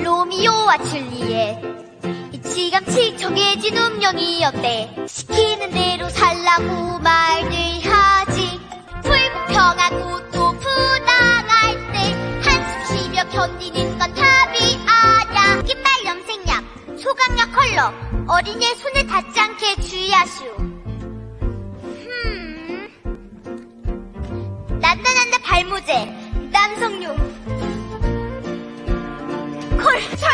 로미오와 줄리엣 일찌감치 정해진 운명이었대 시키는 대로 살라고 말들 하지. 불공평하고 또 부당할 때 한숨 쉬며 견디는 건 답이 아야 깃발 염색약 소강약 컬러 어린이의 손에 닿지 않게 주의하시오. 흠. 난난한데 발모제 Sure!